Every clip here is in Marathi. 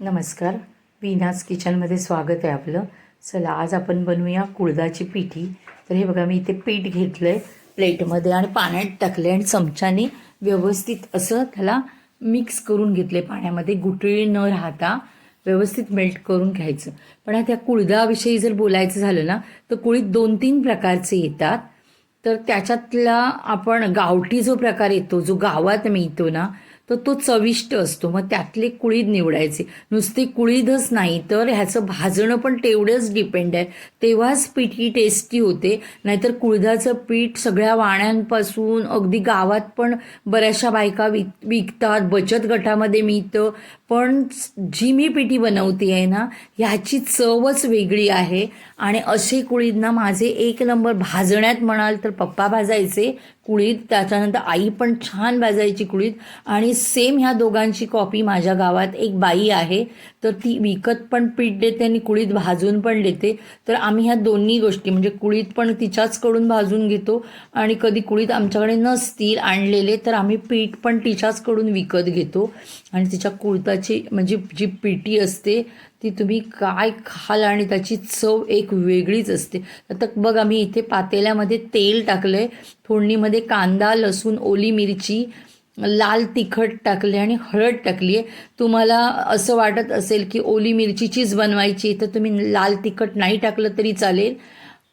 नमस्कार. वीनाज किचनमध्ये स्वागत आहे आपलं. चला आज आपण बनवूया कुळदाची पिठी. तर हे बघा मी इथे पीठ घेतलं आहे प्लेटमध्ये आणि पाण्यात टाकले आणि चमच्याने व्यवस्थित असं त्याला मिक्स करून घेतले पाण्यामध्ये. गुटळी न राहता व्यवस्थित मेल्ट करून घ्यायचं. पण आता त्या कुळदाविषयी जर बोलायचं झालं ना तर कुळीत दोन तीन प्रकारचे येतात. तर त्याच्यातला आपण गावठी जो प्रकार येतो जो गावात मिळतो ना तर तो चविष्ट असतो. मग त्यातले कुळीद निवडायचे. नुसती कुळीदच नाही तर ह्याचं भाजणं पण तेवढंच डिपेंड आहे. तेव्हाच पीठ ही टेस्टी होते. नाहीतर कुळदाचं पीठ सगळ्या वाण्यांपासून अगदी गावात पण बऱ्याचशा बायका विक विकतात. बचत गटामध्ये मिळतं पण जी मी पिठी बनवते आहे ना ह्याची चवच वेगळी आहे. आणि असे कुळीदना माझे एक नंबर भाजण्यात म्हणाल तर पप्पा भाजायचे कुळीद. त्याच्यानंतर आई पण छान भाजायची कुळीद. आणि सेम ह्या दोघांची कॉपी माझ्या गावात एक बाई आहे. तर ती विकत पण पीठ देते आणि कुळीत भाजून पण देते. तर आम्ही ह्या दोन्ही गोष्टी म्हणजे कुळीत पण तिच्याचकडून भाजून घेतो आणि कधी कुळीत आमच्याकडे नसतील आणलेले तर आम्ही पीठ पण तिच्याचकडून विकत घेतो. आणि तिच्या कुळताची म्हणजे जी पिठी असते ती तुम्ही काय खाल आणि त्याची चव एक वेगळीच असते. आता बघ आम्ही इथे पातेल्यामध्ये तेल टाकलं आहे फोडणीमध्ये कांदा लसूण ओली मिरची लाल तिखट टाकले आणि हळद टाकली आहे तुम्हाला असं वाटत असेल की ओली मिरचीचीच बनवायची तर तुम्ही लाल तिखट नाही टाकलं तरी चालेल.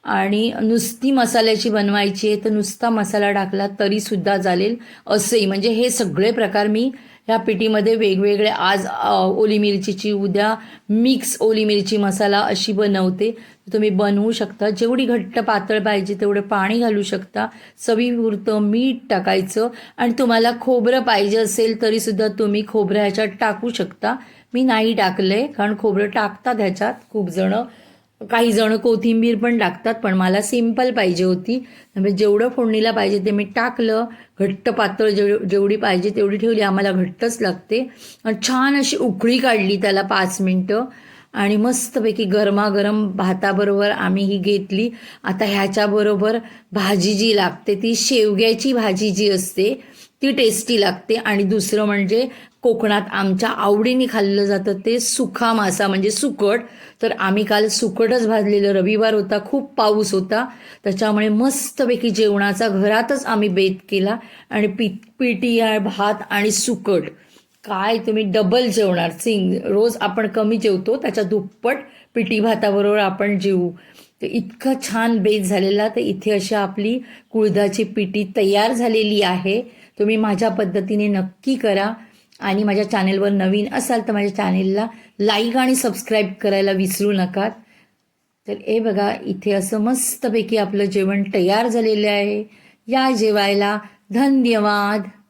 आणि नुसती मसाल्याची बनवायची आहे तर नुसता मसाला टाकला तरीसुद्धा चालेल. असंही म्हणजे हे सगळे प्रकार मी ह्या पिठीमध्ये वेगवेगळे आज ओली मिरचीची उद्या मिक्स ओली मिरची मसाला अशी बनवते. तुम्ही बनवू शकता. जेवढी घट्ट पातळ पाहिजे तेवढं पाणी घालू शकता. चवीपुरतं मीठ टाकायचं. आणि तुम्हाला खोबरं पाहिजे असेल तरीसुद्धा तुम्ही खोबरं ह्याच्यात टाकू शकता. मी नाही टाकलं कारण खोबरं टाकतात ह्याच्यात खूप जणं. काही जण कोथिंबीर पण टाकतात पण मला सिंपल पाहिजे होती. म्हणजे जेवढं फोडणीला पाहिजे ते मी टाकलं. घट्ट पातळ जेव जेवढी पाहिजे तेवढी ठेवली. आम्हाला घट्टच लागते. आणि छान अशी उकळी काढली त्याला पाच मिनटं. आणि मस्तपैकी गरमागरम भाताबरोबर आम्ही ही घेतली. आता ह्याच्याबरोबर भाजी जी लागते ती शेवग्याची भाजी जी असते ती टेस्टी लागते. आणि दुसरं म्हणजे कोकणात आमच्या आवडीने खाल्लं जातं ते सुखा मासा म्हणजे सुकट. तर आम्ही काल सुकटच भाजलेलं रविवार होता खूप पाऊस होता. त्याच्यामुळे मस्तपैकी जेवणाचा घरातच आम्ही बेत केला. आणि पी पिटी भात आणि सुकट. काय तुम्ही डबल जेवणार. सिंग रोज आपण कमी जेवतो त्याच्या दुप्पट पिटी भाताबरोबर आपण जेवू. तर इतकं छान बेस झालेला तर इथे अशी आपली कुळदाची पिटी तयार झालेली आहे. तुम्ही माझ्या पद्धतीने नक्की करा. आणि माझ्या चॅनेलवर नवीन असाल तर माझ्या चॅनेलला लाईक आणि सबस्क्राईब करायला विसरू नका. तर हे बघा इथे असं मस्तपैकी आपलं जेवण तयार झालेलं आहे. या जेवायला धन्यवाद.